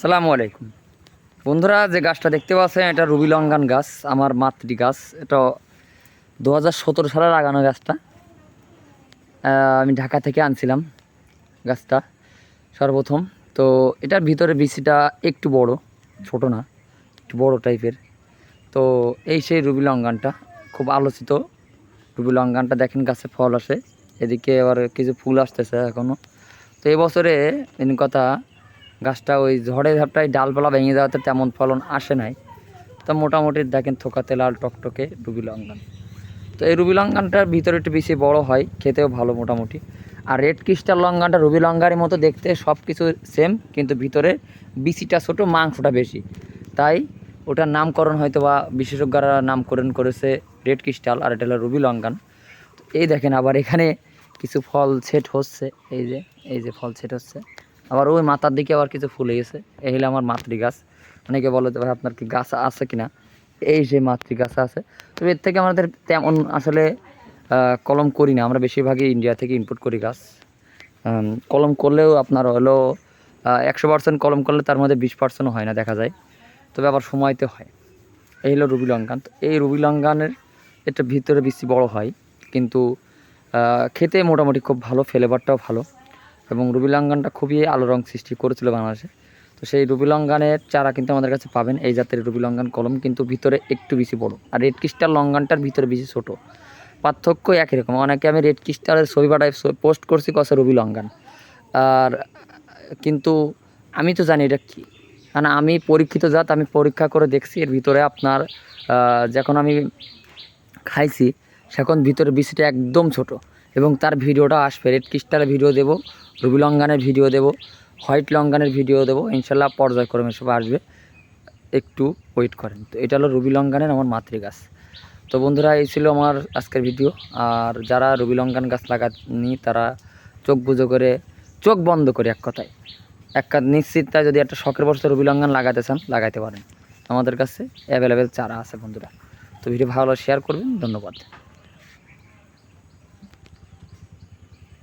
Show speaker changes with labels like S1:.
S1: সালামু আলাইকুম। বন্ধুরা, যে গাছটা দেখতে পাচ্ছেন, এটা রুবি লঙ্গান গাছ, আমার মাতৃ গাছ। এটা দু হাজার সতেরো সালে লাগানো গাছটা। আমি ঢাকা থেকে আনছিলাম গাছটা সর্বপ্রথম। তো এটার ভিতরে বিচিটা একটু বড়, ছোট না, একটু বড় টাইপের। তো এই সেই রুবি লঙ্গানটা খুব আলোচিত রুবি লঙ্গানটা দেখেন গাছে ফল আসে, এদিকে আবার কিছু ফুল আসতেছে এখনও তো এবছরে কথা গাছটা ওই ঝড়ে ঝাপটায় ডালপালা ভেঙে যাওয়াতে তেমন ফলন আসে নাই। তো মোটামুটি দেখেন থোকাতে লাল টকটকে রুবি লঙ্গান তো এই রুবি লঙ্গানটার ভিতরে একটু বেশি বড় হয়, খেতেও ভালো মোটামুটি। আর রেড ক্রিস্টাল লঙ্গানটা রুবি লঙ্গারের মতো দেখতে সব কিছু সেম কিন্তু ভিতরে বিচিটা ছোটো, মাংসটা বেশি। তাই ওটার নামকরণ হয়তো বা বিশেষজ্ঞরা নামকরণ করেছে রেড ক্রিস্টাল, আর এটা হলো রুবি লঙ্কান এই দেখেন আবার এখানে কিছু ফল সেট হচ্ছে, এই যে এই যে ফল সেট হচ্ছে। আবার ওই মাথার দিকে আবার কিছু ফুলে গেছে। এই হলো আমার মাতৃ গাছ অনেকে বলে তো ভাই, আপনার কি গাছ আছে কিনা? এই যে মাতৃ গাছ আছে। তো এর থেকে আমাদের তেমন আসলে কলম করি না। আমরা বেশিরভাগই ইন্ডিয়া থেকে ইম্পোর্ট করি গাছ। কলম করলেও আপনার হলো একশো পার্সেন্ট কলম করলে তার মধ্যে বিশ পার্সেন্টও হয় না, দেখা যায়। তবে আবার সময়তে হয়। এই হলো রুবি লঙ্কান তো এই রুবি লঙ্কানের এটা ভিতরে বেশি বড় হয়। কিন্তু খেতে মোটামুটি খুব ভালো ফ্লেভারটাও ভালো। এবং রুবি লঙ্কানটা খুবই আলো রং সৃষ্টি করেছিল বাংলাদেশে। তো সেই রুবি লঙ্কানের চারা কিন্তু আমাদের কাছে পাবেন। এই জাতের রুবি লঙ্কান কলম কিন্তু ভিতরে একটু বেশি বড়। আর রেড ক্রিস্টাল লঙ্গানটার ভিতরে বেশি ছোট। পার্থক্য একই রকম। অনেকে আমি রেড ক্রিস্টালের ছবি পাঠায় পোস্ট করছি কসে রুবি লঙ্কান আর কিন্তু আমি তো জানি এটা কী। কারণ আমি পরীক্ষিত জাত, আমি পরীক্ষা করে দেখছি, এর ভিতরে আপনার যখন আমি খাইছি, সেখন ভিতরে বিচিটা একদম ছোট। এবং তার ভিডিওটা আসবে। রেড ক্রিস্টালের ভিডিও দেবো রুবি লঙ্গানের ভিডিও দেবো হোয়াইট লঙ্গানের ভিডিও দেবো। ইনশাল্লাহ পর্যায়ক্রমে সব আসবে। একটু ওয়েট করেন। তো এটা হলো রুবি লঙ্গানের আমার মাতৃ গাছ। তো বন্ধুরা, এই ছিল আমার আজকের ভিডিও আর যারা রুবি লঙ্কান গাছ লাগাননি, তারা চোখ বুঝো করে, চোখ বন্ধ করে এক কথায়। এক নিশ্চিতটা যদি একটা শখের বসে রুবি লঙ্কান লাগাতে চান, লাগাইতে পারেন। আমাদের কাছে অ্যাভেলেবেল চারা আছে বন্ধুরা। তো ভিডিও ভালো শেয়ার করবেন। ধন্যবাদ।